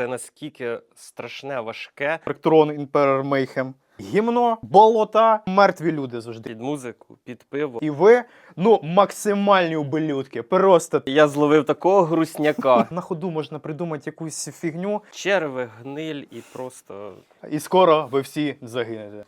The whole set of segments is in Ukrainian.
це наскільки страшне, важке Трон Імперер Мейхем. Гімно, болота, мертві люди завжди. під музику, під пиво. І ви, ну, максимальні ублюдки. Просто Я зловив такого грустняка. на ходу можна придумати якусь фігню, Черви, гниль і просто і скоро ви всі загинете.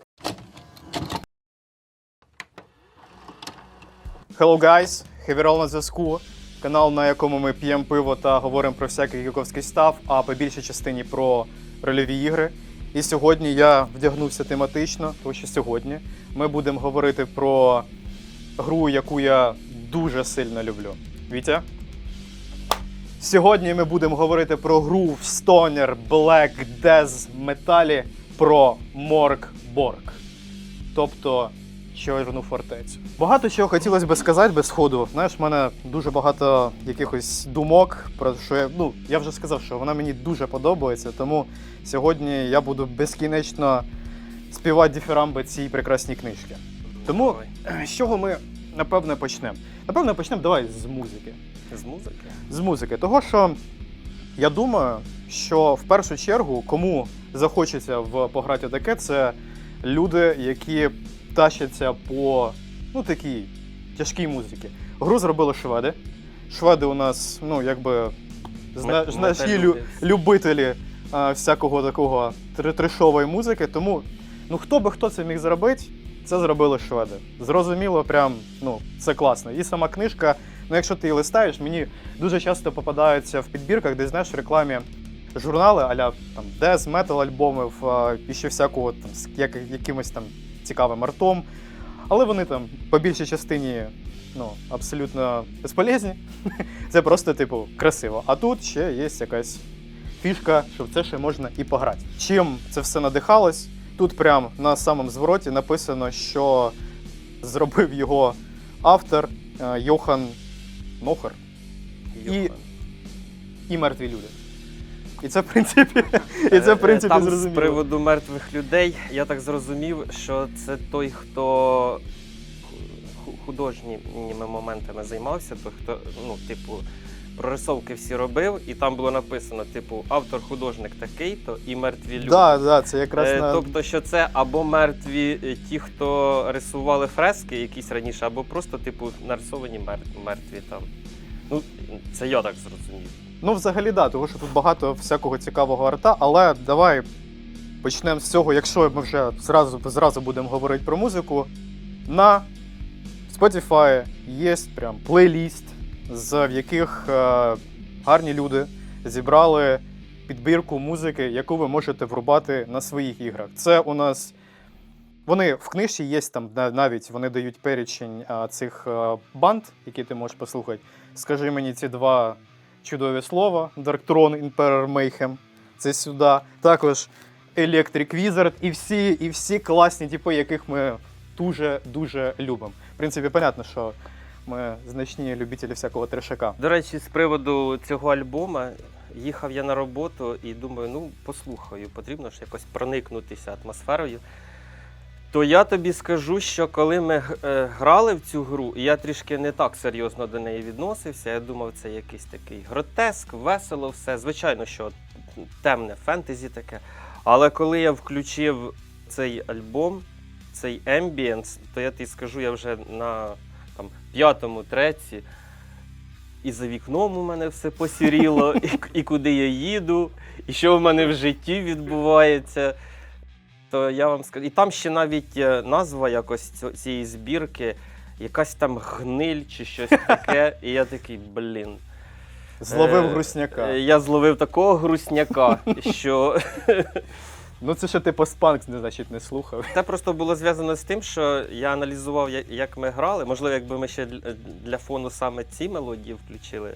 Hello guys, Хевірал на зв'язку. Канал, на якому ми п'ємо пиво та говоримо про всякий гіковський став, а по більшій частині про рольові ігри. І сьогодні я вдягнувся тематично, тому що сьогодні ми будемо говорити про гру, яку я дуже сильно люблю. Вітя? Сьогодні ми будемо говорити про гру в Stoner Black Death Металі про Морк Борг. Тобто Чорну фортецю. Багато чого хотілося би сказати без ходу. Знаєш, в мене дуже багато якихось думок про що я. Ну, я вже сказав, що вона мені дуже подобається, тому сьогодні я буду безкінечно співати діфірамби цій прекрасній книжці. Тому з чого ми напевне почнемо? Напевне, почнемо давай з музики з музики. з музики. Того, що я думаю, що в першу чергу кому захочеться в пограти таке, це люди, які тащаться по ну, такій тяжкій музиці. Гру зробили шведи. Шведи у нас, ну, якби зна, значні лю, любителі а, всякого такого тр- трешової музики. Тому ну хто би хто це міг зробити, це зробили шведи. Зрозуміло, прям ну це класно. І сама книжка, ну якщо ти її листаєш, мені дуже часто попадаються в підбірках, де знаєш в рекламі журнали, аля там дез, метал альбомів а, і ще всякого там з як, якимось там цікавим артом. Але вони там по більшій частині ну, абсолютно безполезні. Це просто, типу, красиво. А тут ще є якась фішка, що в це ще можна і пограти. Чим це все надихалось? Тут прям на самому звороті написано, що зробив його автор е, Йохан Нохер Йохан. і мертві люди. І це, в принципі, і це, в принципі, Там з приводу мертвих людей, я так зрозумів, що це той, хто художніми моментами займався, той, хто, ну, типу, прорисовки всі робив, і там було написано, типу, автор-художник такий-то і мертві люди. Да, да, це якраз Е, на... Тобто, що це або мертві е, ті, хто рисували фрески якісь раніше, або просто, типу, нарисовані мер- мертві там. Ну, це я так зрозумів. Ну, взагалі, да, тому що тут багато всякого цікавого арта, але давай почнемо з цього, якщо ми вже зразу, зразу будемо говорити про музику. На Spotify є прям плейліст, з яких е, гарні люди зібрали підбірку музики, яку ви можете врубати на своїх іграх. Це у нас. Вони в книжці є там на- навіть вони дають перечень а, цих е, банд, які ти можеш послухати. Скажи мені ці два чудові слова: Dark Throne, Emperor Mayhem. Це сюди. Також Electric Wizard і всі, і всі класні типи, яких ми дуже-дуже любимо. В принципі, понятно, що ми значні любителі всякого трешака. До речі, з приводу цього альбома їхав я на роботу і думаю, ну послухаю, потрібно ж якось проникнутися атмосферою. То я тобі скажу, що коли ми е, грали в цю гру, і я трішки не так серйозно до неї відносився. Я думав, це якийсь такий гротеск, весело все. Звичайно, що темне фентезі таке. Але коли я включив цей альбом, цей ембієнс, то я тобі скажу, я вже на там, п'ятому треці, і за вікном у мене все посіріло, і, і куди я їду, і що в мене в житті відбувається. То я вам скажу. І там ще навіть е, назва якось цієї збірки, якась там гниль чи щось таке. І я такий, блін. Зловив Е, грусняка. е, Я зловив такого грусняка, що Ну це ще ти постпанк, не значить, не слухав. Це просто було зв'язано з тим, що я аналізував, як ми грали. Можливо, якби ми ще для фону саме ці мелодії включили,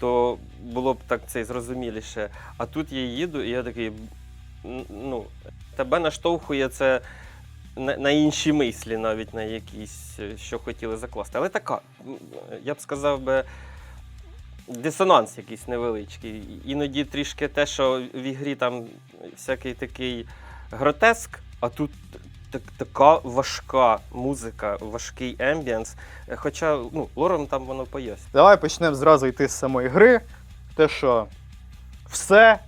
то було б так це зрозуміліше. А тут я їду, і я такий. Ну, тебе наштовхує це на, на інші мислі, навіть на якісь, е, що хотіли закласти. Але така, я б сказав би. Дисонанс якийсь невеличкий. Іноді трішки те, що в ігрі там всякий такий гротеск, а тут так, така важка музика, важкий ембієнс. Хоча ну, лором там воно пояснює. Давай почнемо зразу йти з самої гри. Те, що все.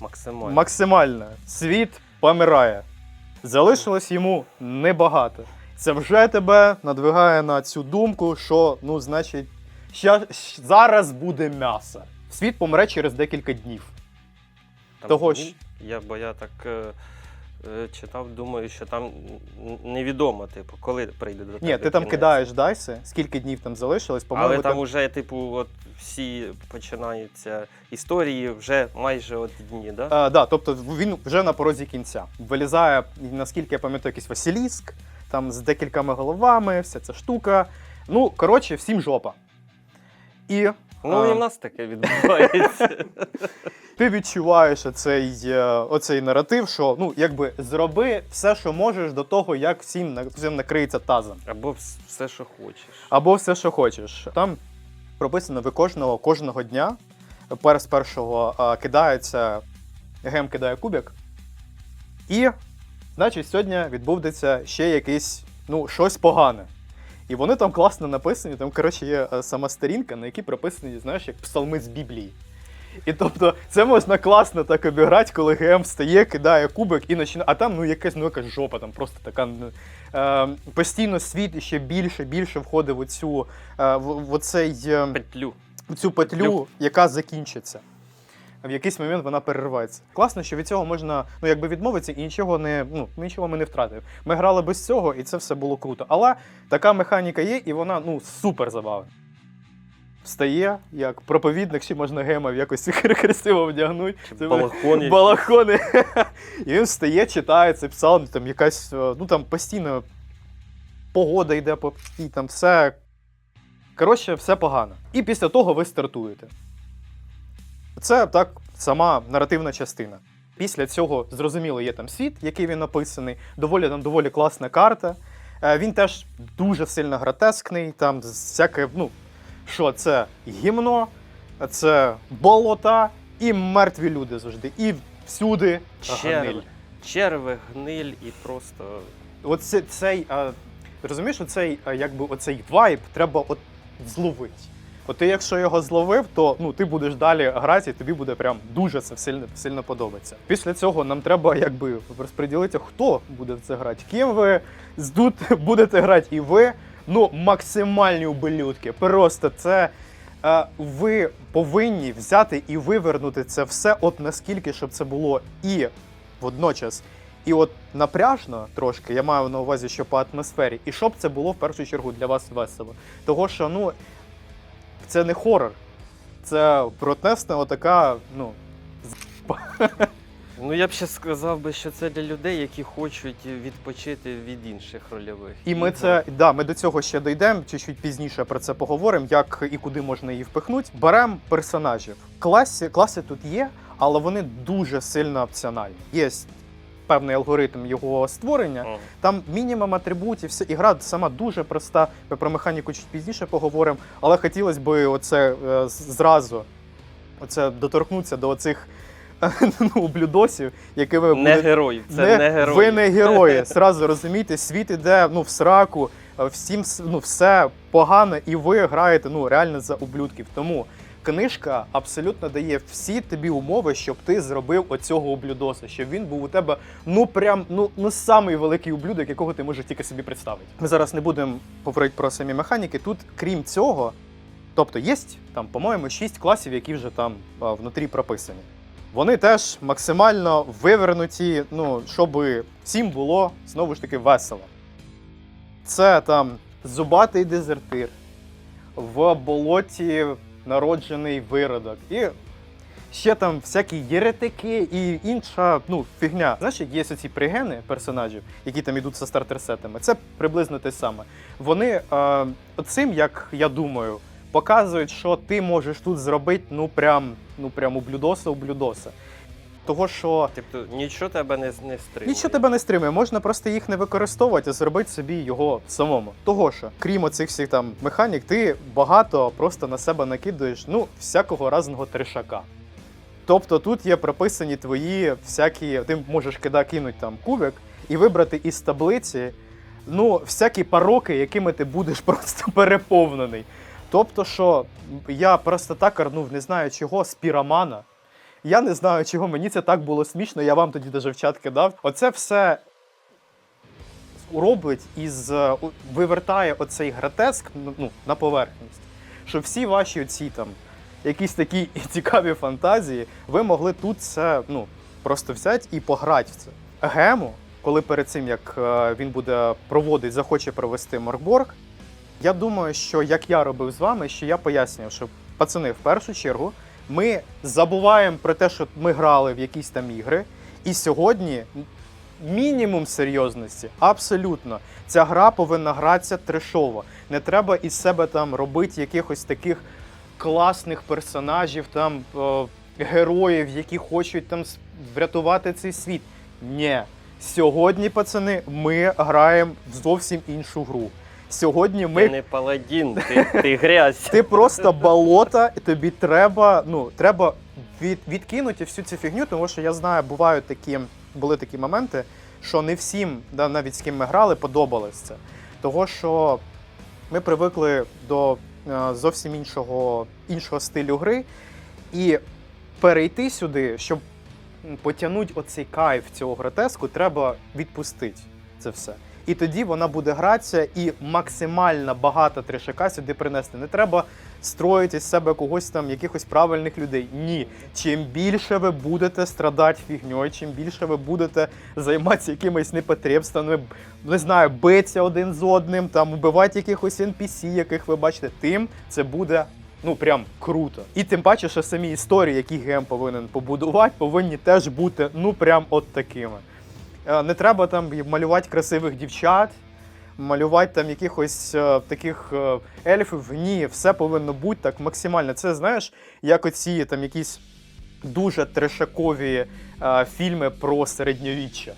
Максимально. максимально. Світ помирає. Залишилось йому небагато. Це вже тебе надвигає на цю думку, що ну, значить, ща, щ- зараз буде м'ясо. Світ помре через декілька днів. Там того ні, ж- Я, бо я так е, читав, думаю, що там невідомо, типу, коли прийде до тебе. Ні, ти там кінець. кидаєш дайси, скільки днів там залишилось, по-моєму. Але там уже, типу, от всі починаються історії вже майже от дні, да? А, да, тобто він вже на порозі кінця. Вилізає, наскільки я пам'ятаю, якийсь Василіск, там з декількома головами, вся ця штука. Ну, коротше, всім жопа. І Ну, і в нас таке відбувається. ти відчуваєш оцей, е, оцей наратив, що ну, якби зроби все, що можеш до того, як всім, всім накриється тазом. Або все, що хочеш. Або все, що хочеш. Там прописано, ви кожного, кожного дня пер з першого кидається, гем кидає кубик. І, значить, сьогодні відбудеться ще якийсь, ну, щось погане. І вони там класно написані, там, коротше, є е, сама сторінка, на якій прописані, знаєш, як псалми з Біблії. І тобто це можна класно так обіграти, коли ГМ встає, кидає кубик і починає. А там ну якась ну якась жопа, там просто така. Е, постійно світ ще більше, більше входить в оцю е, в, в оцей, е, Петлю. в цю петлю, яка закінчиться. В якийсь момент вона перерветься. Класно, що від цього можна ну, якби відмовитися і нічого не ну, нічого ми не втратили. Ми грали без цього, і це все було круто. Але така механіка є, і вона ну, супер забавна. Встає, як проповідник, ще можна гема в якось красиво вдягнути. Чи Це балахон балахони. І він встає, читає цей псалм, там якась, е, ну там постійно погода йде по і там все. Коротше, все погано. І після того ви стартуєте. Це так сама наративна частина. Після цього, зрозуміло, є там світ, який він написаний, доволі там доволі класна карта. Е, Він теж дуже сильно гротескний, там всяке, ну, що це гімно, це болота і мертві люди завжди. І всюди Черви. гниль. Черви, гниль і просто. От це- цей, а, розумієш, оцей, а, якби оцей вайб треба от зловити. От ти, якщо його зловив, то ну ти будеш далі грати, і тобі буде прям дуже це сильно, сильно подобається. Після цього нам треба якби розподілити, хто буде в це грати. Ким ви будете грати, і ви ну максимальні ублюдки. Просто це. е, Ви повинні взяти і вивернути це все, от наскільки, щоб це було і водночас і от напряжно трошки, я маю на увазі, що по атмосфері, і щоб це було в першу чергу для вас весело. Того, що ну, це не хорор, це протестна отака, ну, Ну я б ще сказав би, що це для людей, які хочуть відпочити від інших рольових. і ми ігор. це, да, ми до цього ще дійдемо, чуть-чуть пізніше про це поговоримо, як і куди можна її впихнути. Беремо персонажів. Класи, класи тут є, але вони дуже сильно опціональні. Є певний алгоритм його створення, О. Там мінімум атрибутів, все. Ігра сама дуже проста. Ми про механіку чуть пізніше поговоримо, але хотілося б оце е, зразу оце доторкнутися до оцих ну, ублюдосів, якими Не будете- герой, це не, герой. ви не герої. Сразу розумієте, світ іде ну, в сраку, е, всім ну, все погано, і ви граєте ну, реально за ублюдків. Тому книжка абсолютно дає всі тобі умови, щоб ти зробив оцього ублюдоса, щоб він був у тебе ну прям ну, ну самий великий ублюдок, якого ти можеш тільки собі представити. Ми зараз не будемо говорити про самі механіки. Тут, крім цього, тобто є там, по-моєму, шість класів, які вже там а, внутрі прописані. Вони теж максимально вивернуті, ну, щоб всім було знову ж таки весело. Це там зубатий дезертир, в болоті народжений виродок. І ще там всякі єретики і інша ну, фігня. Знаєш, є оці пригени персонажів, які там ідуть за стартер-сетами. Це приблизно те саме. Вони е, цим, як я думаю, показують, що ти можеш тут зробити ну прям, ну прям ублюдоса ублюдоса. Того, що Тобто нічого тебе не, не стримує. Нічого тебе не стримує, можна просто їх не використовувати, а зробити собі його самому. Того що, крім оцих всіх там механік, ти багато просто на себе накидаєш ну, всякого разного трешака. Тобто тут є прописані твої всякі. Ти можеш кида кинути там кубик і вибрати із таблиці ну, всякі пороки, якими ти будеш просто переповнений. Тобто, що я просто так карнув, не знаю чого, з піромана. Я не знаю, чого мені це так було смішно, я вам тоді даже в чат кидав. Оце все робить із е, вивертає оцей гротеск ну, ну, на поверхність. Що всі ваші оці там якісь такі цікаві фантазії, ви могли тут це ну, просто взяти і пограти в це. Гему, коли перед цим як е, він буде проводити, захоче провести Моркборг, я думаю, що як я робив з вами, що я пояснював, що пацани, в першу чергу, ми забуваємо про те, що ми грали в якісь там ігри, і сьогодні мінімум серйозності. Абсолютно. Ця гра повинна гратися трешово. Не треба із себе там робити якихось таких класних персонажів, там е, героїв, які хочуть там врятувати цей світ. Ні. Сьогодні, пацани, ми граємо в зовсім іншу гру. Сьогодні ми Ти не паладін, ти, ти грязь. ти просто болото, і тобі треба, ну, треба від, відкинути всю цю фігню, тому що я знаю, бувають такі, були такі моменти, що не всім, да, навіть з ким ми грали, подобалось це. Того, що ми привикли до е, зовсім іншого, іншого стилю гри, і перейти сюди, щоб потягнути оцей кайф цього гротеску, треба відпустити це все. І тоді вона буде гратися і максимально багато трешака сюди принести. Не треба строїти з себе когось там, якихось правильних людей. Ні. Чим більше ви будете страдати фігньою, чим більше ви будете займатися якимись непотребствами, не знаю, битися один з одним, там убивати якихось NPC, яких ви бачите, тим це буде. Ну, прям круто. І тим паче, що самі історії, які гем повинен побудувати, повинні теж бути ну прям от такими. Е, Не треба там малювати красивих дівчат, малювати там якихось е, таких е, ельфів. Ні, все повинно бути так максимально. Це знаєш, як оці там якісь дуже трешакові е, фільми про середньовіччя.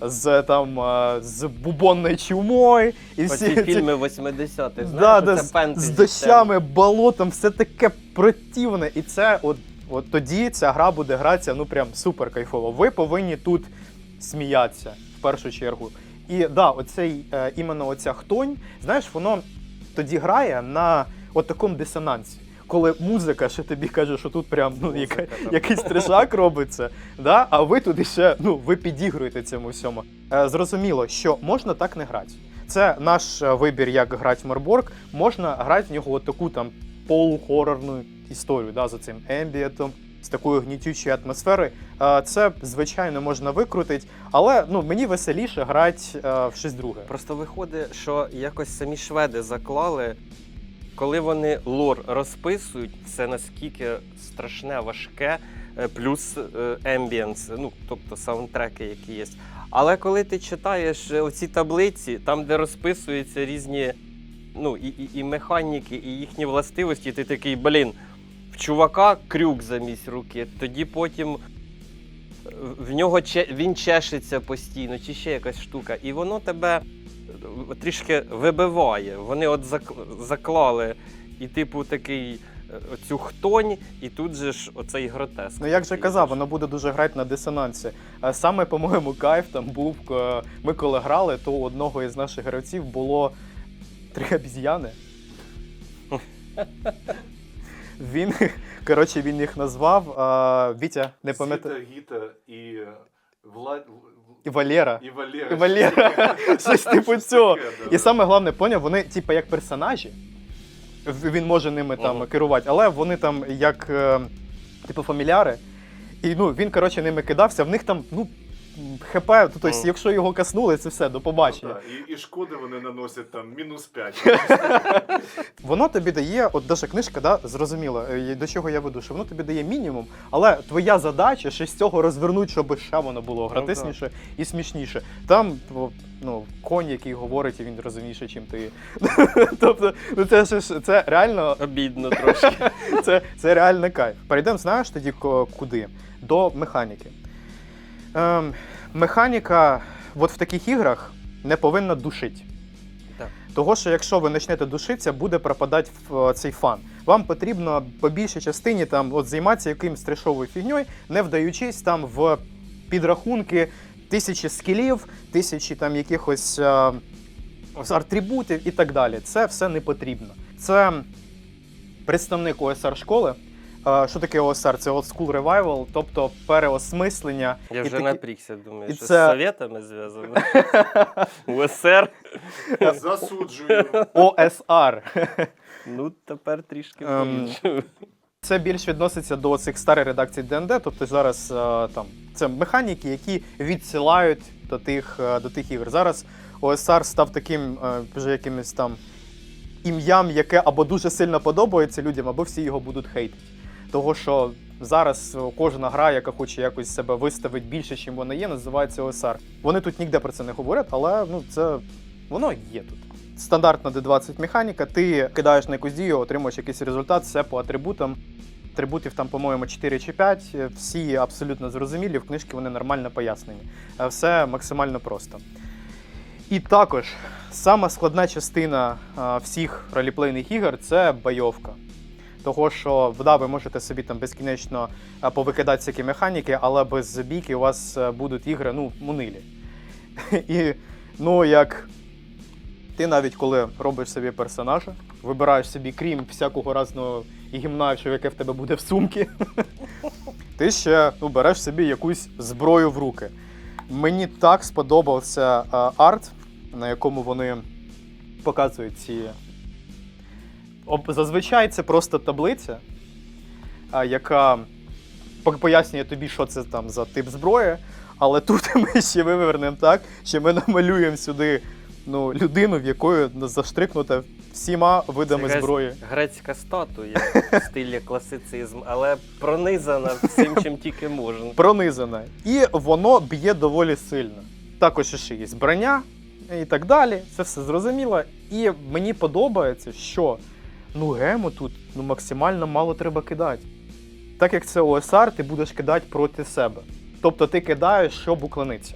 З там з бубонною чумою і всі ці- фільми 80-х, да, да, оце з, з дощами, болотом, все таке противне. І це от, от тоді ця гра буде гратися ну прям супер кайфово. Ви повинні тут сміятися в першу чергу. І да, оцей е, іменно оця хтонь, знаєш, воно тоді грає на от такому дисонансі. Коли музика ще тобі каже, що тут прям ну, яка, якийсь трешак робиться, да? а ви туди ще ну, ви підігруєте цьому всьому. Е, зрозуміло, що можна так не грати. Це наш е, вибір, як грати в Марборг. Можна грати в нього от таку там полухорорну історію да, за цим ембієтом, з такою гнітючою атмосферою. Е, Це, звичайно, можна викрутити, але ну, мені веселіше грати е, в щось друге. Просто виходить, що якось самі шведи заклали, коли вони лор розписують, це наскільки страшне, важке, е, плюс ембієнс, ну тобто саундтреки, які є. Але коли ти читаєш оці таблиці, там, де розписуються різні ну, і, і, і механіки, і їхні властивості, ти такий, блін, в чувака крюк замість руки, тоді потім в нього че- він чешеться постійно, чи ще якась штука, і воно тебе е, трішки вибиває. Вони от заклали, і, типу, такий е, оцю хтонь, і тут же ж оцей гротеск. Ну, як же казав, воно буде дуже грати на дисонансі. А Саме, по-моєму, кайф там був. е, Ми коли грали, то у одного із наших гравців було три обіз'яни. Він, коротше, він їх назвав. а, Вітя, не пам'ятаю. Зіта, Гіта і Влад... І Валера. І Валера. І Валера. Щось типу цього. І саме головне, поняв, вони, типу, як персонажі. Він може ними там керувати, але вони там як е, типу фаміляри. І ну, він, коротше, ними кидався. В них там, ну, ХП, тобто, Мгм. якщо його каснули, це все, до побачення. Да, і, і шкоди вони наносять там мінус 5. Воно тобі дає, от даже книжка, да, зрозуміло, е, до чого я веду, що воно тобі дає мінімум, але твоя задача ще з цього розвернути, щоб ще воно було Ну, гратисніше і смішніше. Там ну, конь, який говорить, і він розумніше, ніж ти. тобто, ну це ж це реально Обідно трошки. це, це реально кайф. Перейдемо, знаєш тоді куди? До механіки. Ем, механіка от в таких іграх не повинна душити. Так. Того, що якщо ви почнете душитися, буде пропадати в, е, цей фан. Вам потрібно по більшій частині там, от, займатися якимось трешовою фігньою, не вдаючись там в підрахунки тисячі скілів, тисячі там якихось е, атрибутів і так далі. Це все не потрібно. Це представник ОСР школи. Що таке ОСР? Це Old School Revival, тобто переосмислення. Я І вже такі- напрікся, думаю, і що це- з совєтами зв'язано. УСР. Засуджую. ОСР. Ну, тепер трішки Ем. Це більш відноситься до цих старих редакцій ДНД, тобто зараз е, там це механіки, які відсилають до тих, е, до тих ігор. Зараз ОСР став таким е, вже якимось там ім'ям, яке або дуже сильно подобається людям, або всі його будуть хейтити. Того, що зараз е, кожна гра, яка хоче якось себе виставити більше, чим вона є, називається ОСР. Вони тут ніде про це не говорять, але ну це воно є тут. Стандартна D20 механіка, ти кидаєш на якусь дію, отримуєш якийсь результат, все по атрибутам. Атрибутів там, по-моєму, 4 чи 5. Всі абсолютно зрозумілі, в книжці вони нормально пояснені. Е, Все максимально просто. І також сама складна частина всіх роліплейних ігор це бойовка. Того, що да, ви можете собі там безкінечно повикидати всякі механіки, але без бійки у вас е, будуть ігри ну, мунилі. І ну, як ти навіть коли робиш собі персонажа, вибираєш собі, крім всякого разного гімнавчу, яке в тебе буде в сумці, ти ще ну, береш собі якусь зброю в руки. Мені так сподобався а, арт, на якому вони показують ці. Зазвичай це просто таблиця, яка по- пояснює тобі, що це там за тип зброї. Але тут ми ще вивернемо так, що ми намалюємо сюди ну, людину, в якої заштрикнута всіма видами Це зброї. Грецька статуя в стилі класицизм, але пронизана всім, чим тільки можна. пронизане. І воно б'є доволі сильно. Також ще є броня і так далі. Це все зрозуміло. І мені подобається, що ну гему тут ну, максимально мало треба кидати. Так як це ОСР, ти будеш кидати проти себе. Тобто ти кидаєш, щоб уклонитися.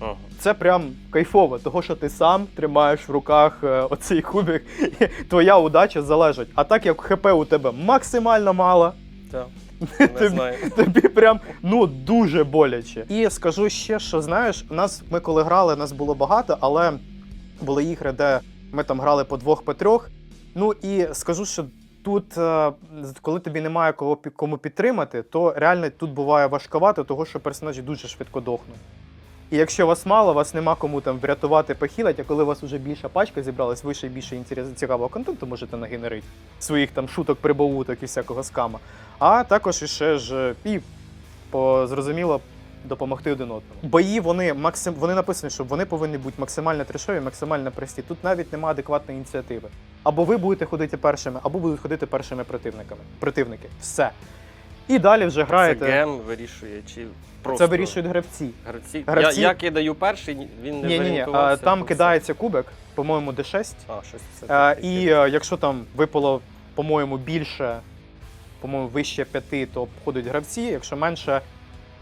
Ага. Це прям кайфово, того що ти сам тримаєш в руках е, оцей кубик, і твоя удача залежить. А так як ХП у тебе максимально мало, Так. Не Тобі- знаю. Тобі прям ну дуже боляче. І скажу ще, що знаєш, нас ми коли грали, нас було багато, але були ігри, де ми там грали по двох, по трьох. Ну і скажу, що тут, е, коли тобі немає кого кому підтримати, то реально тут буває важковато, того що персонажі дуже швидко дохнуть. І якщо вас мало, вас нема кому там врятувати, похилити, а коли у вас вже більша пачка зібралась, ви ще більше інтерес- цікавого контенту можете нагенерити своїх там шуток, прибауток і всякого скама. А також іще ж і по зрозуміло допомогти один одному. Бої вони максим вони написані, що вони повинні бути максимально трешові, максимально прості. Тут навіть немає адекватної ініціативи. Або ви будете ходити першими, або будуть ходити першими противниками. Противники. Все. І далі вже Це граєте. вирішує, чи просто Це вирішують гравці. гравці. Гравці- Я, я кидаю перший, він не Ні, ні, ні. Там кидається кубик, по-моєму, D6. А, щось це і е, якщо там випало, по-моєму, більше, по-моєму, вище п'яти, то ходять гравці. Якщо менше,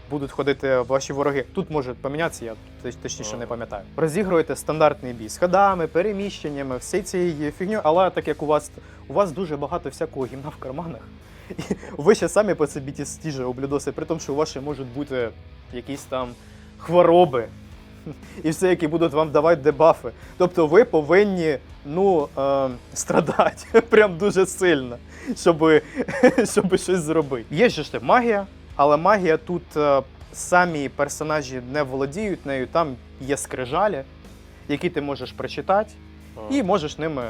будуть ходити ваші вороги. Тут може помінятися, я точ- точніше не пам'ятаю. Розігруєте стандартний бій з ходами, переміщеннями, всі цією фігню, але так як у вас у вас дуже багато всякого гімна в карманах. І ви ще самі по собі ті ті облюдоси, при тому, що у вас ще можуть бути якісь там хвороби, і все, які будуть вам давати дебафи. Тобто ви повинні ну, е, страдати прям дуже сильно, щоб, щоб щось зробити. Є ж те магія, але магія тут е, самі персонажі не володіють нею, там є скрижалі, які ти можеш прочитати, і можеш ними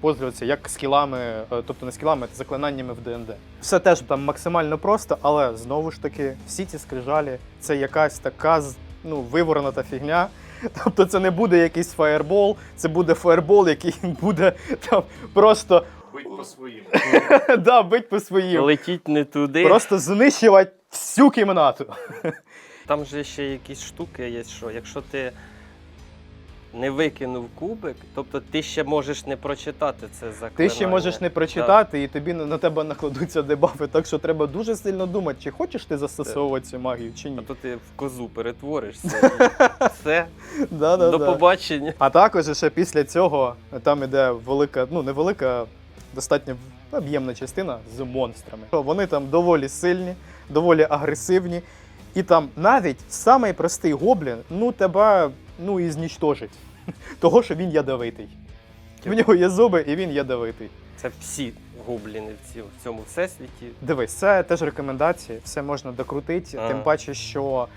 пользуватися як скілами, е, тобто не скілами, а заклинаннями в ДНД. Все теж там максимально просто, але знову ж таки, всі ці скрижалі це якась така ну, виворонута фігня. Тобто це не буде якийсь фаєрбол, це буде фаєрбол, який буде там просто Бить по своїм. да, бить по своїм. Летіть не туди. Просто знищувати всю кімнату. Там же ще якісь штуки є, що якщо ти не викинув кубик, тобто ти ще можеш не прочитати це заклинання. Ти ще можеш не прочитати, і тобі на на тебе накладуться дебафи, так що треба дуже сильно думати, чи хочеш ти застосовувати цю магію, чи ні. А то ти в козу перетворишся. і Все, Да, да, до да. побачення. А також ще після цього там іде велика, ну не велика, достатньо об'ємна частина з монстрами. Вони там доволі сильні, доволі агресивні. І там навіть самий простий гоблін, ну тебе ну і знічтожить. Того, що він ядовитий. В нього є зуби, і він ядовитий. Це всі гобліни в, цьому всесвіті. Дивись, це теж рекомендації, все можна докрутити, Ага. тим паче, що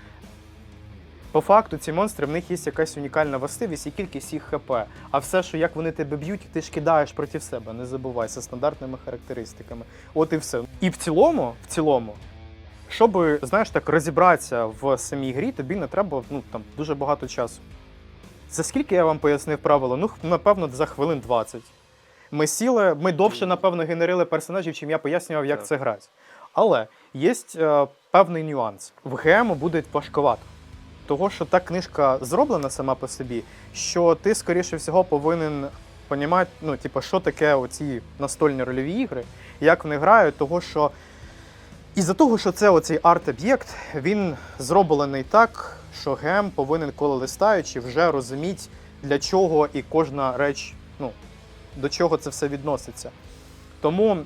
по факту ці монстри в них є якась унікальна властивість і кількість їх ХП. А все, що як вони тебе б'ють, ти ж кидаєш проти себе, не забувай, зі стандартними характеристиками. От і все. І в цілому, в цілому, щоб, знаєш, так розібратися в самій грі, тобі не треба ну, там, дуже багато часу. За скільки я вам пояснив правило? Ну, напевно, за хвилин 20. Ми сіли, ми довше, напевно, генерили персонажів, чим я пояснював, як це грати. Але є е, певний нюанс. В ГМ буде важкувато. Того, що та книжка зроблена сама по собі, що ти, скоріше всього, повинен понімати, ну, типу, що таке оці настольні рольові ігри, як вони грають, того, що із-за того, що це оцей арт-об'єкт, він зроблений так, що ГМ повинен, коли листаючи, вже розуміти, для чого і кожна реч, ну, до чого це все відноситься. Тому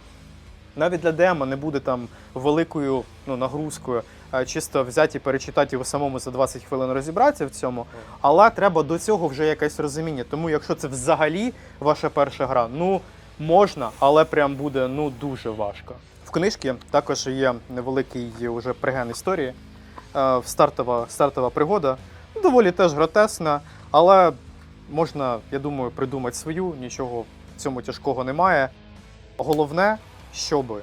навіть для демо не буде там великою ну, нагрузкою, чисто взяти і перечитати його самому за 20 хвилин розібратися в цьому. Але треба до цього вже якесь розуміння. Тому якщо це взагалі ваша перша гра, ну можна, але прям буде ну дуже важко. В книжці також є невеликий уже преген історії. Е, Стартова, стартова пригода. Доволі теж гротесна, але можна, я думаю, придумати свою, нічого в цьому тяжкого немає. Головне, щоб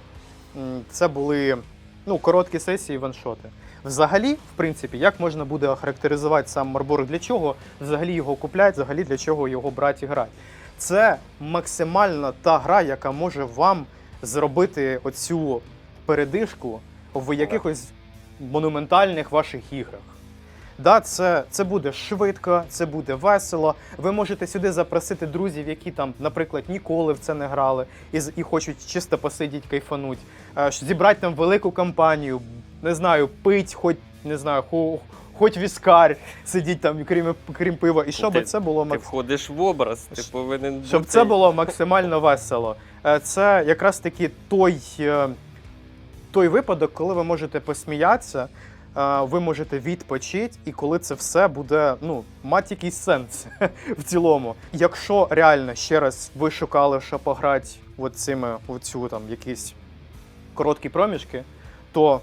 це були ну, короткі сесії, ваншоти. Взагалі, в принципі, як можна буде охарактеризувати сам Марборг, для чого взагалі його купляють, взагалі для чого його брати і грати. Це максимально та гра, яка може вам зробити оцю передишку в якихось монументальних ваших іграх. Да, це, це буде швидко, це буде весело. Ви можете сюди запросити друзів, які там, наприклад, ніколи в це не грали і, і хочуть чисто посидіти, кайфануть, Е, зібрати там велику компанію, не знаю, пить, хоч не знаю, хо, хоч віскар, сидіть там, крім, крім пива, і щоб Ти- це було Ти входиш в образ, ти повинен щоб бути- це було максимально весело. Е, Це якраз таки той, е, той випадок, коли ви можете посміятися, ви можете відпочити, і коли це все буде ну, мати якийсь сенс в цілому. Якщо реально ще раз ви шукали, що пограти от цими оцю там якісь короткі проміжки, то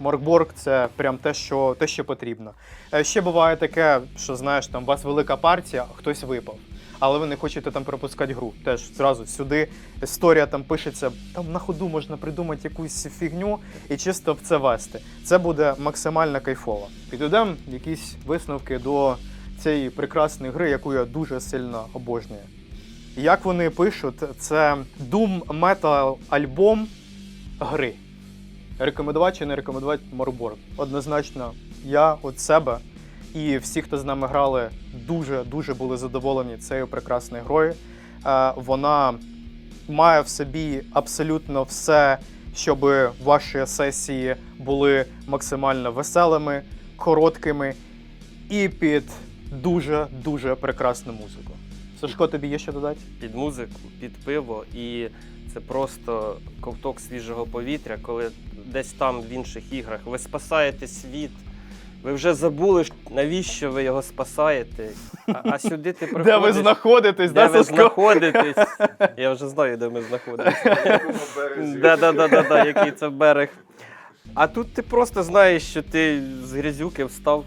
Моркборг це прям те, що, те, що потрібно. Е, Ще буває таке, що знаєш, там у вас велика партія, а хтось випав. Але ви не хочете там пропускати гру. Теж зразу сюди історія там пишеться, там на ходу можна придумати якусь фігню і чисто в це вести. Це буде максимально кайфово. Підведемо якісь висновки до цієї прекрасної гри, яку я дуже сильно обожнюю. Як вони пишуть, це Doom Metal альбом гри. Рекомендувати чи не рекомендувати Морборг? Однозначно, я від себе і всі, хто з нами грали, дуже дуже були задоволені цією прекрасною грою. Е, Вона має в собі абсолютно все, щоб ваші сесії були максимально веселими, короткими і під дуже дуже прекрасну музику. Сашко, тобі є що додати? під музику, під пиво, і це просто ковток свіжого повітря, коли десь там в інших іграх ви спасаєте світ. Ви вже забули, навіщо ви його спасаєте. А, а сюди ти приходиш. Де ви знаходитесь, де да, ви Сашко? знаходитесь? Я вже знаю, де ми знаходимося. Да, да, да, да, да, який це берег. А тут ти просто знаєш, що ти з грязюки встав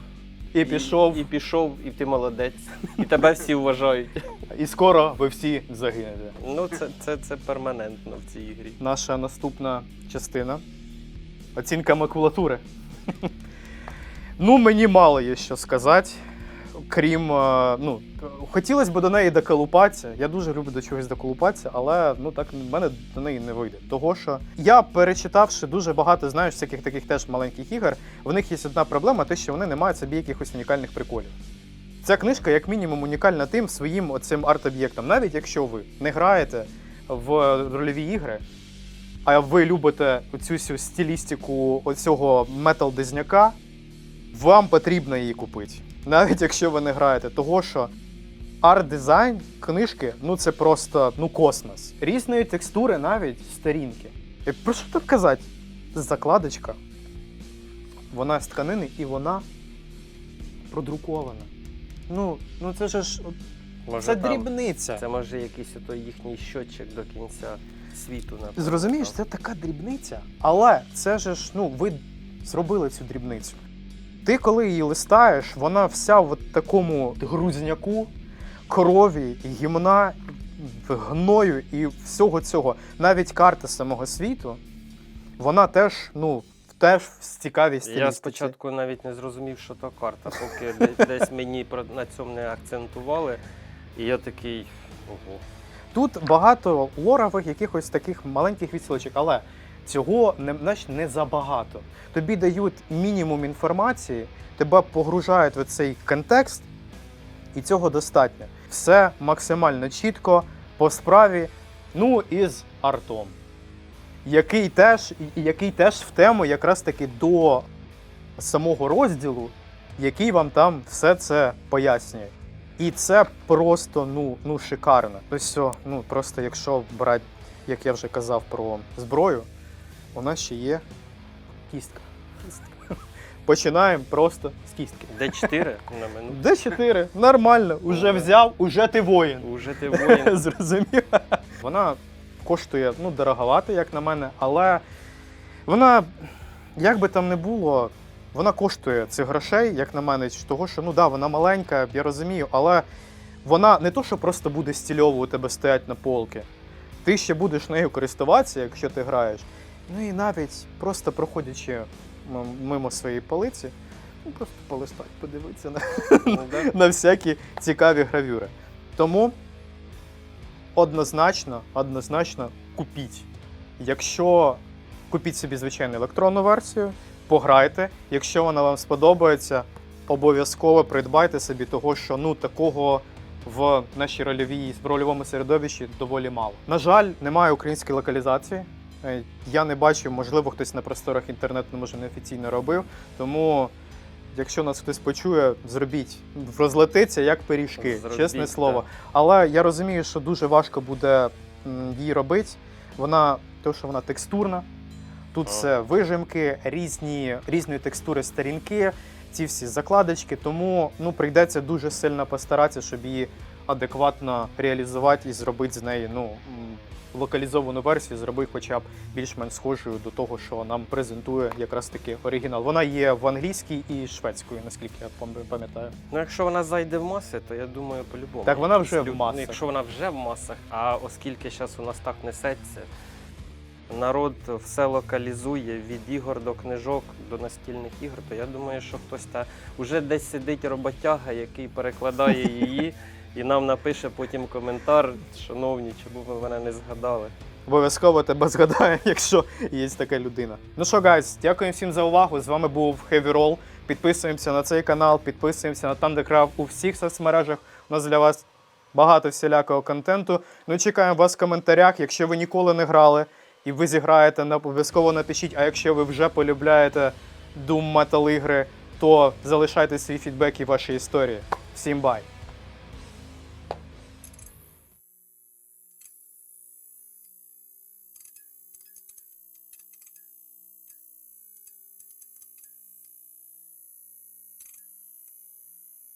І пішов, і пішов, і ти молодець. І тебе всі вважають. і скоро ви всі загинете. Ну, це, це, це перманентно в цій грі. Наша наступна частина. Оцінка макулатури. Ну, мені мало є що сказати. Крім, е, ну, хотілося б до неї доколупатися. Я дуже люблю до чогось доколупатися, але ну так в мене до неї не вийде. Того що я перечитавши дуже багато, знаєш, всяких таких теж маленьких ігор, в них є одна проблема, те, що вони не мають собі якихось унікальних приколів. Ця книжка, як мінімум, унікальна тим своїм оцим арт-об'єктом. Навіть якщо ви не граєте в рольові ігри, а ви любите оцю стилістику оцього метал-дизняка, вам потрібно її купити. Навіть якщо ви не граєте, того що арт-дизайн книжки ну це просто ну космос. Різної текстури, навіть сторінки. І про що тут казати? Закладочка. Вона з тканини і вона продрукована. Ну, ну це ж Може, це там- дрібниця. Це може якийсь ото їхній щотчик до кінця. світу. напевно. Зрозумієш, це така дрібниця, але це же ж, ну, ви зробили цю дрібницю. Ти, коли її листаєш, вона вся в такому грузняку, крові, гімна, гною і всього цього. Навіть карта самого світу, вона теж, ну, теж в цікавій Я стилістиці. спочатку навіть не зрозумів, що то карта, поки десь мені на цьому не акцентували. І я такий. Ого. Тут багато лорових якихось таких маленьких відсилочок, але цього не, знаєш, не забагато. Тобі дають мінімум інформації, тебе погружають в цей контекст, і цього достатньо. Все максимально чітко, по справі, ну і з артом. Який теж, який теж в тему якраз таки до самого розділу, який вам там все це пояснює. І це просто ну, ну шикарно. Все, ну просто якщо брати, як я вже казав про зброю, у нас ще є кістка. Починаємо просто з кістки. Д4 на минуту. Д4, нормально, уже взяв, уже ти воїн. Уже ти воїн. Зрозумів. Вона коштує ну, дороговато, як на мене, але вона, як би там не було, вона коштує цих грошей, як на мене, з того, що ну да, вона маленька, я розумію, але вона не то, що просто буде стільово у тебе стоять на полки. Ти ще будеш нею користуватися, якщо ти граєш. Ну і навіть просто проходячи мимо своєї полиці, ну просто полистать, подивитися на, Ну, на всякі цікаві гравюри. Тому однозначно, однозначно купіть. Якщо купіть собі звичайну електронну версію, пограйте. Якщо вона вам сподобається, обов'язково придбайте собі того, що ну такого в нашій рольовій в рольовому середовищі доволі мало. На жаль, немає української локалізації. Е, Я не бачив, можливо, хтось на просторах інтернету може неофіційно робив. Тому, якщо нас хтось почує, зробіть. Розлетиться як пиріжки, Зробіть, чесне слово. Але я розумію, що дуже важко буде її робити. Вона, то, що вона текстурна. Тут Ага. все вижимки, різні, різної текстури сторінки, ці всі закладочки. Тому ну, прийдеться дуже сильно постаратися, щоб її адекватно реалізувати і зробити з неї ну, локалізовану версію, зробити хоча б більш-менш схожою до того, що нам презентує якраз таки оригінал. Вона є в англійській і шведською, наскільки я пам'ятаю. Ну, якщо вона зайде в маси, то я думаю, по-любому. Так, вона вже в масах. Якщо вона вже в масах, а оскільки зараз у нас так несеться, народ все локалізує від ігор до книжок до настільних ігор, то я думаю, що хтось та вже десь сидить роботяга, який перекладає її, і нам напише потім коментар, шановні, чому ви мене не згадали. Обов'язково тебе згадає, якщо є така людина. Ну що, гайз, дякую всім за увагу. З вами був Heavy Roll. Підписуємося на цей канал, підписуємося на Thundercraft у всіх соцмережах. У нас для вас багато всілякого контенту. Ну, чекаємо вас в коментарях. Якщо ви ніколи не грали і ви зіграєте, обов'язково напишіть. А якщо ви вже полюбляєте Doom Metal ігри, то залишайте свій фідбек і ваші історії. Всім бай!